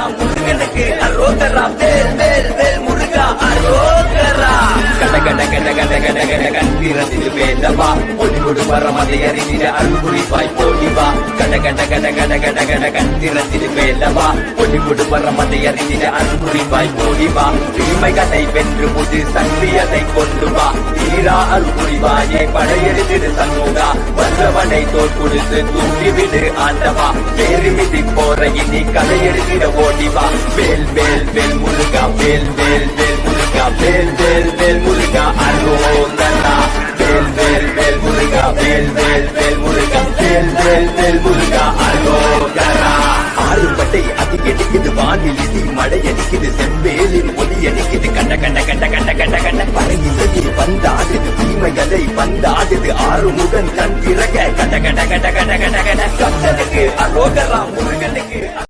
அரோகரா முருகனுக்கு அரோகரா வேல் வேல் வேல் முருகா அரோகரா கட கட கட கட கட கட கண்பிரத்தில் வேலவா ஒளிமுடு பரமதை அறிந்திட அருள்புரிவாய் போடிவா கட கட கட கட கட கட கண்பிரத்தில் வேலவா ஒளிமுடு பரமதை அறிந்திட அருள்புரிவாய் போடிவா தீமை கதை வென்று புது சக்தியதை கொண்டு வா தீரா அருள்புரிவாயே படையெடுத்திடு சண்முகா வல்லவனை தோல் கொடுத்து தூக்கிவிடு ஆண்டவா வேறு போறையே Del, del, வேல் வேல் Del, del, வேல் வேல் வேல் முருகா Del, del, வேல் வேல் Del, del, வேல் வேல் Del, del, வேல் வேல் முருகா அரோகரா ஆறுபட்டை அதி கெடிக்குது வானில் இடி மழை அடிக்குது செம்பேலின் ஒலி அடிக்குது. கண்ட கண்ட கண்ட கண்ட கண்ட கண்ட. பறகின்றி வந்தாடுது தீமைகளை வந்தாடுது ஆறுமுகன் கண் திறக கண்ட கண்ட கண்ட கண்ட கண்ட கண்ட. கந்தனுக்கு அரோகரா